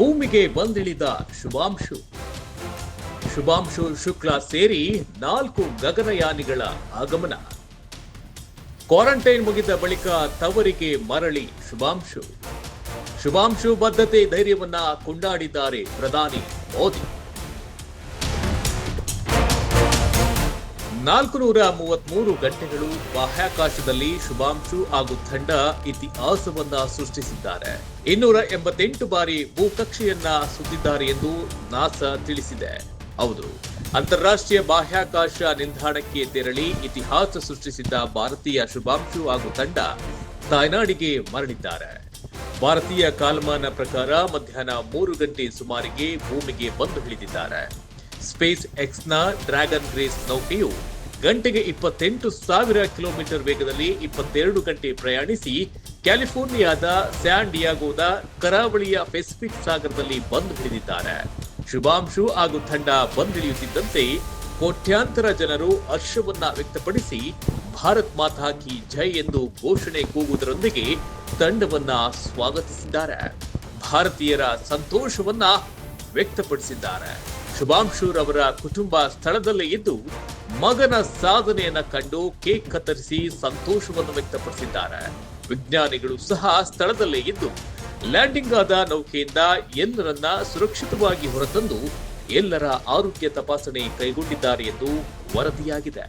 ಭೂಮಿಗೆ ಬಂದಿಳಿದ ಶುಭಾಂಶು. ಶುಭಾಂಶು ಶುಕ್ಲ ಸೇರಿ ನಾಲ್ಕು ಗಗನಯಾನಿಗಳ ಆಗಮನ. ಕ್ವಾರಂಟೈನ್ ಮುಗಿದ ಬಳಿಕ ತವರಿಗೆ ಮರಳಿ ಶುಭಾಂಶು. ಶುಭಾಂಶು ಬದ್ಧತೆ ಧೈರ್ಯವನ್ನ ಕೊಂಡಾಡಿದ್ದಾರೆ ಪ್ರಧಾನಿ ಮೋದಿ. ನಾಲ್ಕು ನೂರ ಮೂವತ್ಮೂರು ಗಂಟೆಗಳು ಬಾಹ್ಯಾಕಾಶದಲ್ಲಿ ಶುಭಾಂಶು ಹಾಗೂ ತಂಡ ಇತಿಹಾಸವನ್ನ ಸೃಷ್ಟಿಸಿದ್ದಾರೆ. ಇನ್ನೂರ ಎಂಬತ್ತೆಂಟು ಬಾರಿ ಭೂಕಕ್ಷೆಯನ್ನ ಸುತ್ತಿದ್ದಾರೆ ಎಂದು ನಾಸಾ ತಿಳಿಸಿದೆ. ಹೌದು, ಅಂತಾರಾಷ್ಟ್ರೀಯ ಬಾಹ್ಯಾಕಾಶ ನಿಲ್ದಾಣಕ್ಕೆ ತೆರಳಿ ಇತಿಹಾಸ ಸೃಷ್ಟಿಸಿದ್ದ ಭಾರತೀಯ ಶುಭಾಂಶು ಹಾಗೂ ತಂಡ ತಾಯ್ನಾಡಿಗೆ ಮರಳಿದ್ದಾರೆ. ಭಾರತೀಯ ಕಾಲಮಾನ ಪ್ರಕಾರ ಮಧ್ಯಾಹ್ನ ಮೂರು ಗಂಟೆ ಸುಮಾರಿಗೆ ಭೂಮಿಗೆ ಬಂದು ಇಳಿದಿದ್ದಾರೆ. ಸ್ಪೇಸ್ ಎಕ್ಸ್ನ ಡ್ರ್ಯಾಗನ್ ಗ್ರೇಸ್ ನೌಕೆಯು ಗಂಟೆಗೆ ಇಪ್ಪತ್ತೆಂಟು ಸಾವಿರ ಕಿಲೋಮೀಟರ್ ವೇಗದಲ್ಲಿ ಇಪ್ಪತ್ತೆರಡು ಗಂಟೆ ಪ್ರಯಾಣಿಸಿ ಕ್ಯಾಲಿಫೋರ್ನಿಯಾದ ಸ್ಯಾನ್ ಡಿಯಾಗೋದ ಕರಾವಳಿಯ ಪೆಸಿಫಿಕ್ ಸಾಗರದಲ್ಲಿ ಬಂದು ಹಿಡಿದಿದ್ದಾರೆ. ಶುಭಾಂಶು ಹಾಗೂ ತಂಡ ಬಂದಿಳಿಯುತ್ತಿದ್ದಂತೆ ಕೋಟ್ಯಾಂತರ ಜನರು ಹರ್ಷವನ್ನ ವ್ಯಕ್ತಪಡಿಸಿ ಭಾರತ್ ಮಾತಾ ಕಿ ಜೈ ಎಂದು ಘೋಷಣೆ ಕೂಗುವುದರೊಂದಿಗೆ ತಂಡವನ್ನ ಸ್ವಾಗತಿಸಿದ್ದಾರೆ. ಭಾರತೀಯರ ಸಂತೋಷವನ್ನ ವ್ಯಕ್ತಪಡಿಸಿದ್ದಾರೆ. ಶುಭಾಂಶುರವರ ಕುಟುಂಬ ಸ್ಥಳದಲ್ಲೇ ಇದ್ದು ಮಗನ ಸಾಧನೆಯನ್ನ ಕಂಡು ಕೇಕ್ ಕತ್ತರಿಸಿ ಸಂತೋಷವನ್ನು ವ್ಯಕ್ತಪಡಿಸಿದ್ದಾರೆ. ವಿಜ್ಞಾನಿಗಳು ಸಹ ಸ್ಥಳದಲ್ಲೇ ಇದ್ದು ಲ್ಯಾಂಡಿಂಗ್ ಆದ ನೌಕೆಯಿಂದ ಎಲ್ಲರನ್ನ ಸುರಕ್ಷಿತವಾಗಿ ಹೊರತಂದು ಎಲ್ಲರ ಆರೋಗ್ಯ ತಪಾಸಣೆ ಕೈಗೊಂಡಿದ್ದಾರೆ ಎಂದು ವರದಿಯಾಗಿದೆ.